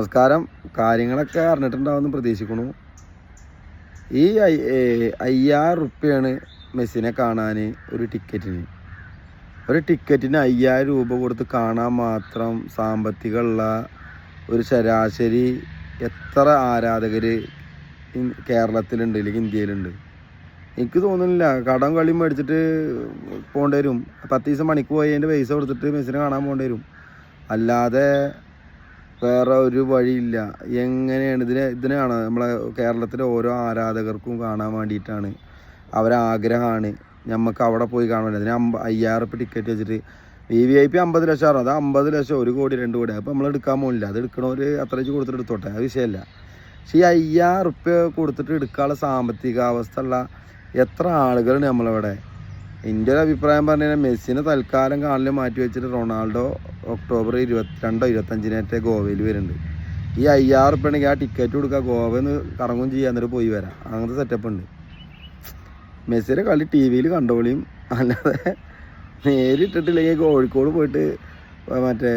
നമസ്കാരം. കാര്യങ്ങളൊക്കെ അറിഞ്ഞിട്ടുണ്ടാവുമെന്ന് പ്രതീക്ഷിക്കുന്നു. ഈ അയ്യായിരം റുപ്യാണ് മെസ്സിനെ കാണാൻ ഒരു ടിക്കറ്റിന്. ഒരു ടിക്കറ്റിന് അയ്യായിരം രൂപ കൊടുത്ത് കാണാൻ മാത്രം സാമ്പത്തികമുള്ള ഒരു ശരാശരി എത്ര ആരാധകർ കേരളത്തിലുണ്ട് അല്ലെങ്കിൽ ഇന്ത്യയിലുണ്ട്? എനിക്ക് തോന്നുന്നില്ല. കടം കളി മേടിച്ചിട്ട് പോകേണ്ടി വരും. പത്ത് ദിവസം പണിക്ക് പോയി അതിന്റെ പൈസ കൊടുത്തിട്ട് മെസ്സിനെ കാണാൻ പോകേണ്ടി വരും. അല്ലാതെ വേറെ ഒരു വഴിയില്ല. എങ്ങനെയാണ്? ഇതിനെ ഇതിനാണ് നമ്മളെ കേരളത്തിലെ ഓരോ ആരാധകർക്കും കാണാൻ വേണ്ടിയിട്ടാണ്. അവരാഗ്രഹമാണ് നമുക്ക് അവിടെ പോയി കാണാൻ അതിന് അമ്പ അയ്യായിരം ഉപ്പ് ടിക്കറ്റ് വെച്ചിട്ട്. വി വി ഐ പി അമ്പത് ലക്ഷമാണ് അത് അമ്പത് ലക്ഷം ഒരു കോടി രണ്ട് കോടി. അപ്പോൾ നമ്മൾ എടുക്കാൻ പോകില്ല അത് എടുക്കണവർ അത്ര വെച്ച് കൊടുത്തിട്ട് എടുത്തോട്ടെ? അത് വിഷയമല്ല പക്ഷേ ഈ അയ്യായിരം ഉറുപ്പ്യ കൊടുത്തിട്ട് എടുക്കാനുള്ള സാമ്പത്തിക അവസ്ഥ ഉള്ള എത്ര ആളുകളുണ്ട് നമ്മളിവിടെ? എന്റെ ഒരു അഭിപ്രായം പറഞ്ഞു കഴിഞ്ഞാൽ മെസ്സിനെ തൽക്കാലം കാണൽ മാറ്റി വെച്ചിട്ട് റൊണാൾഡോ ഒക്ടോബർ ഇരുപത്തിരണ്ടോ ഇരുപത്തഞ്ചിനേറ്റ ഗോവയിൽ വരുന്നുണ്ട്. ഈ അയ്യായിരം ഉറുപ്പ്യ ഉണ്ടെങ്കിൽ ആ ടിക്കറ്റ് കൊടുക്കുക ഗോവയിൽ നിന്ന് കറങ്ങും ചെയ്യാൻ എന്നിട്ട് പോയി വരാം. അങ്ങനത്തെ സെറ്റപ്പ് ഉണ്ട്. മെസ്സിയുടെ കളി ടി വിയിൽ കണ്ടോളിയും അല്ലാതെ നേരിട്ടിട്ടില്ലെങ്കിൽ കോഴിക്കോട് പോയിട്ട് മറ്റേ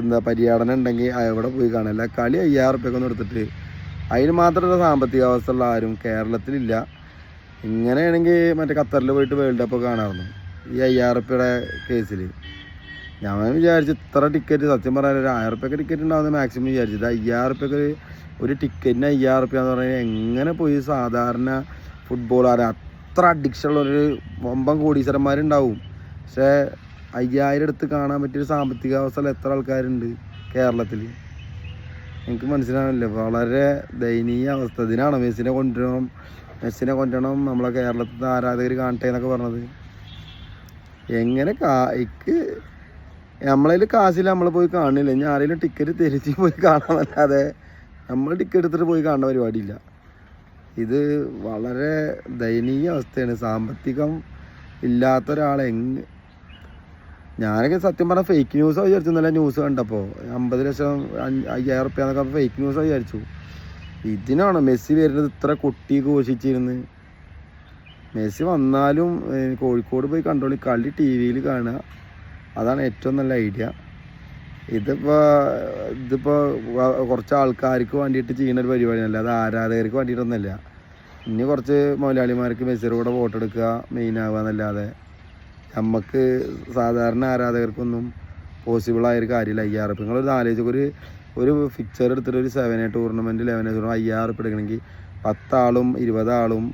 എന്താ പര്യടനം ഉണ്ടെങ്കിൽ അവിടെ പോയി കാണില്ല കളി അയ്യായിരം ഉറുപ്പ്യൊക്കെ എടുത്തിട്ട്. അതിന് മാത്രമുള്ള സാമ്പത്തിക അവസ്ഥ ഉള്ള ആരും കേരളത്തിലില്ല. ഇങ്ങനെയാണെങ്കിൽ മറ്റേ ഖത്തറിൽ പോയിട്ട് വേൾഡ് കപ്പ് കാണാറുണ്ട് ഈ അയ്യായിരം ഉറുപ്പ്യയുടെ കേസിൽ ഞാൻ വിചാരിച്ചു ഇത്ര ടിക്കറ്റ് സത്യം പറഞ്ഞാൽ ഒരു ആയിരം ഉറുപ്പ്യൊക്കെ ടിക്കറ്റ് ഉണ്ടാവുന്ന മാക്സിമം വിചാരിച്ചു. ഇത് അയ്യായിരം ഉറുപ്പ്യൊക്കെ ഒരു ടിക്കറ്റിന് അയ്യായിരം ഉറുപ്പ്യ എന്ന് പറഞ്ഞാൽ എങ്ങനെ പോയി? സാധാരണ ഫുട്ബോൾ അത്ര അഡിക്ഷൻ ഉള്ളൊരു ഒമ്പം കോടീശ്വരന്മാരുണ്ടാവും. പക്ഷേ അയ്യായിരം എടുത്ത് കാണാൻ പറ്റിയൊരു സാമ്പത്തിക അവസ്ഥയിൽ എത്ര ആൾക്കാരുണ്ട് കേരളത്തിൽ എനിക്ക് മനസ്സിലാവില്ല വളരെ ദയനീയ അവസ്ഥ. ഇതിനാണ് മെസ്സിനെ കൊണ്ടുവരണം? മെസ്സിനെ കൊണ്ടണം നമ്മളെ കേരളത്തിലെ ആരാധകർ കാണട്ടെ എന്നൊക്കെ പറഞ്ഞത്. എങ്ങനെ കായ്ക്ക് നമ്മളതിൽ കാശില്ല നമ്മൾ പോയി കാണില്ല ഞാൻ ആരെങ്കിലും ടിക്കറ്റ് തിരിച്ച് പോയി കാണാമല്ലാതെ നമ്മൾ ടിക്കറ്റ് എടുത്തിട്ട് പോയി കാണുന്ന പരിപാടിയില്ല. ഇത് വളരെ ദയനീയ അവസ്ഥയാണ്. സാമ്പത്തികം ഇല്ലാത്ത ഒരാളെ ഞാനൊക്കെ സത്യം പറഞ്ഞാൽ ഫേക്ക് ന്യൂസാണ് വിചാരിച്ചു നല്ല ന്യൂസ് കണ്ടപ്പോൾ അമ്പത് ലക്ഷം അയ്യായിരം റുപ്യ എന്നൊക്കെ ഫേക്ക് ന്യൂസാണ് വിചാരിച്ചു. ഇതിനാണ് മെസ്സി വരുന്നത് ഇത്ര കൊട്ടി ഘോഷിച്ചിരുന്ന്? മെസ്സി വന്നാലും കോഴിക്കോട് പോയി കണ്ടോളി കളി ടി വിയിൽ കാണുക. അതാണ് ഏറ്റവും നല്ല ഐഡിയ. ഇതിപ്പോൾ ഇതിപ്പോൾ കുറച്ച് ആൾക്കാർക്ക് വേണ്ടിയിട്ട് ചെയ്യുന്ന ഒരു പരിപാടിയല്ല അത് ആരാധകർക്ക് വേണ്ടിയിട്ടൊന്നുമല്ല. ഇനി കുറച്ച് മലയാളിമാർക്ക് മെസ്സിയുടെ കൂടെ വോട്ട് എടുക്കുക മെയിൻ ആവുക എന്നല്ലാതെ. നമുക്ക് സാധാരണ ആരാധകർക്കൊന്നും പോസിബിൾ ആയൊരു കാര്യമില്ല. അയ്യായിരം ഉറുപ്പ്യ നിങ്ങളൊരു ആലോചിച്ച് ഒരു ഒരു ഫിക്ചർ എടുത്തിട്ട് ഒരു seven a tournament eleven a tournament അയ്യായിരം ഉറുപ്പ് എടുക്കണമെങ്കിൽ പത്താളും ഇരുപതാളും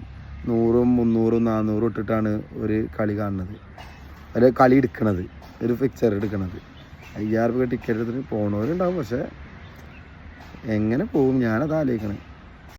നൂറും മുന്നൂറും നാന്നൂറും ഇട്ടിട്ടാണ് ഒരു കളി കാണുന്നത്. അതിൽ കളി എടുക്കണത്. ഒരു ഫിക്ചർ എടുക്കണത്. അയ്യായിരം രൂപ ടിക്കറ്റ് എടുത്തിട്ട് പോകണവരുണ്ടാവും പക്ഷേ എങ്ങനെ പോകും? ഞാനത് ആലോചിക്കണേ